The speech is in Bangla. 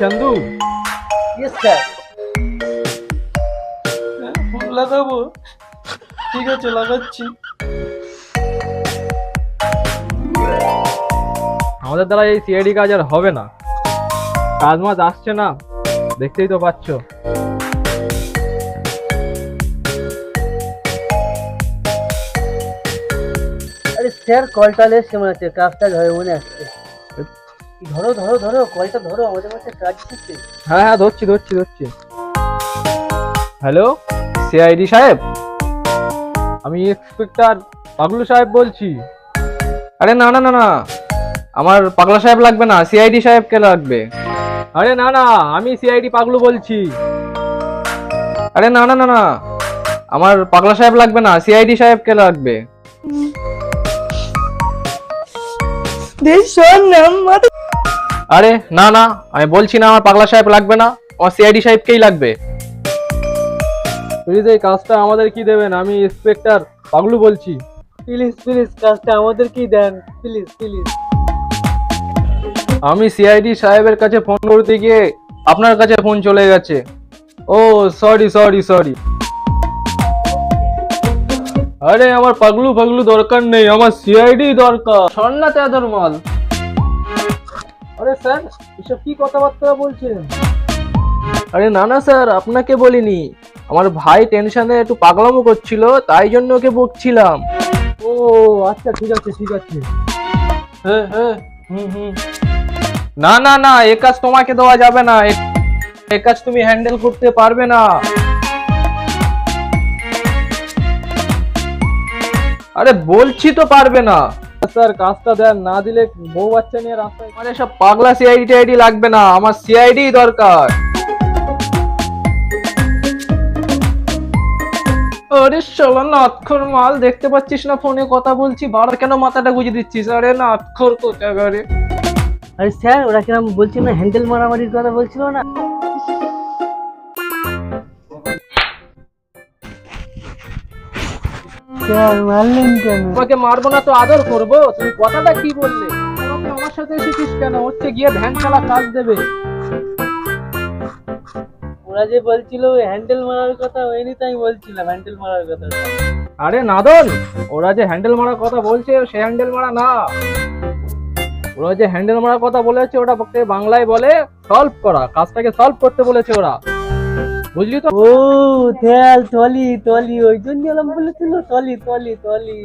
চন্দু ইয়েস স্যার ফোন লাগাবো ঠিক আছে লাগাচ্ছি আমাদের দ্বারা এই সিআইডি কাজ আর হবে না। কাজ মাছ আসছে না। দেখতেই তো পাচ্ছ। স্যার, কলটা এসছে মনে হচ্ছে কাজ টাজ হয়ে মনে আসছে ধরো ধরো ধরো, কলটা ধরো, আমাদের মধ্যে কাজ এসেছে হ্যাঁ হ্যাঁ ধরছি ধরছি ধরছি। হ্যালো সিআইডি সাহেব? আমি ইন্সপেক্টর পাগলু সাহেব বলছি। আরে না না না না। আমার পাগলা সাহেব লাগবে না সিআইডি সাহেবকে লাগবে? আরে না না, আমি সিআইডি পাগলু বলছি। আরে না না না না। আমার পাগলা সাহেব লাগবে না সিআইডি সাহেবকে লাগবে? আরে না না আমি বলছি না আমার পাগলা সাহেব লাগবে না আমার সিআইডি সাহেবকেই লাগবে। প্লিজ এই কাজটা আমাদের কি দেবেন? আমি ইন্সপেক্টর পাগলু বলছি। প্লিজ প্লিজ কাজটা আমাদেরকেই দেন। Please please. আমি সিআইডি সাহেবের কাছে ফোন করতে গিয়ে আপনার কাছে ফোন চলে গেছে। ও সরি সরি সরি আরে আমার পাগলু পাগলু দরকার নেই আমার সিআইডি দরকার। সন্না তেদর মাল আরে স্যার এসব কি কথাবার্তা বলছেন? আরে না না স্যার আপনাকে বলিনি। আমার ভাই টেনশনে একটু পাগলামো করছিল তাই জন্য ওকে বকছিলাম। ও আচ্ছা ঠিক আছে ঠিক আছে। হ্যাঁ হ্যাঁ হুম হুম। না না না এ কাজ তোমাকে দেওয়া যাবে না। এ কাজ তুমি হ্যান্ডেল করতে পারবে না। আরে বলছি তো পারবে না। স্যার কাজটা দেন না দিলে বউ বাচ্চা নিয়ে রাস্তায় মানে সব পাগলা সিআইডি টিআইডি লাগবে না আমার সিআইডি দরকার। আরে শালা না আক্ষর মাল দেখতে পাচ্ছিস না ফোনে কথা বলছি বার কেন মাথাটা গুজে দিচ্ছিস? আরে না আক্ষর কোথায় রে আরে স্যার ওরা কিরম বলছিল না হ্যান্ডেল মারামারির কথা বলছিল না? স্যার মারলেন কেন? তোমাকে মারবো না তো আদর করব। তুমি কথাটা কি বললে? তোমাকে আমার সাথে এসেছিস কেন? হচ্ছে গিয়ে ভ্যান চালা কাজ দেবে। ওরা যে বলছিল হ্যান্ডেল মারার কথা হয়নি তাই বলছিলাম হ্যান্ডেল মারার কথা। আরে নাদন ওরা যে হ্যান্ডেল মারার কথা বলছে সে হ্যান্ডেল মারা না। ওরা যে হ্যান্ডেল মারার কথা বলেছে ওটা বাংলায় বলে সলভ করা কাজটাকে সলভ করতে বলেছে ওরা। বুঝলি তো? ও তেল টলি টলি ওই জন্য বলেছিল টলি টলি টলি।